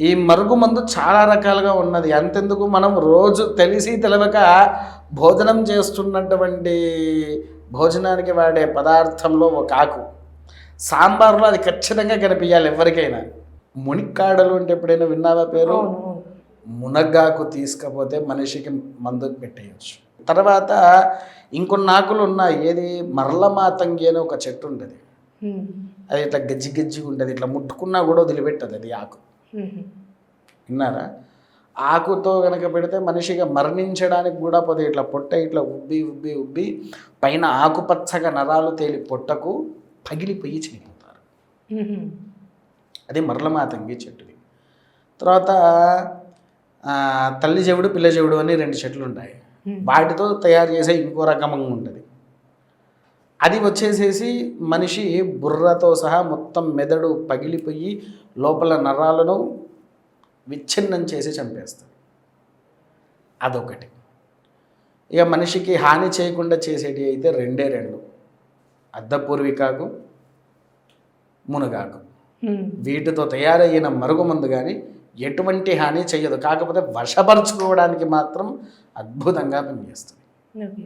ఈ మరుగు మందు చాలా రకాలుగా ఉన్నది. అంతెందుకు మనం రోజు తెలిసి తెలవక భోజనం చేస్తున్నటువంటి భోజనానికి వాడే పదార్థంలో ఒక ఆకు. సాంబార్లో అది ఖచ్చితంగా కనిపించాలి ఎవరికైనా. మునిక్కాడలు అంటే ఎప్పుడైనా విన్నావా పేరు? మునగాకు తీసుకపోతే మనిషికి మందు పెట్టేయచ్చు. తర్వాత ఇంకొన్ని ఆకులు ఉన్నాయి. ఏది? మరలమాతంగి అని ఒక చెట్టు ఉంటుంది. అది ఇట్లా గజ్జి గజ్జి ఉంటుంది. ఇట్లా ముట్టుకున్నా కూడా వదిలిపెట్టదు అది ఆకు. విన్నారా? ఆకుతో కనుక పెడితే మనిషిగా మరణించడానికి కూడా పోతే ఇట్లా పొట్ట ఇట్లా ఉబ్బి ఉబ్బి ఉబ్బి పైన ఆకుపచ్చగా నరాలు తేలి పొట్టకు పగిలిపోయి చనిపోతారు. అది మరలమాతంగి చెట్టుది. తర్వాత తల్లి చెవుడు పిల్ల చెవుడు అని రెండు చెట్లు ఉంటాయి. వాటితో తయారు చేసే ఇంకో రకంగా ఉంటుంది అది వచ్చేసేసి మనిషి బుర్రతో సహా మొత్తం మెదడు పగిలిపోయి లోపల నరాలను విచ్ఛిన్నం చేసి చంపేస్తుంది అదొకటి. ఇక మనిషికి హాని చేయకుండా చేసేటి అయితే రెండే రెండు. అద్దపూర్వికాకు మునగాకు. వీటితో తయారయ్యిన మరుగుమందు కానీ ఎటువంటి హాని చేయదు కాకపోతే వశపరుచుకోవడానికి మాత్రం అద్భుతంగా పనిచేస్తుంది.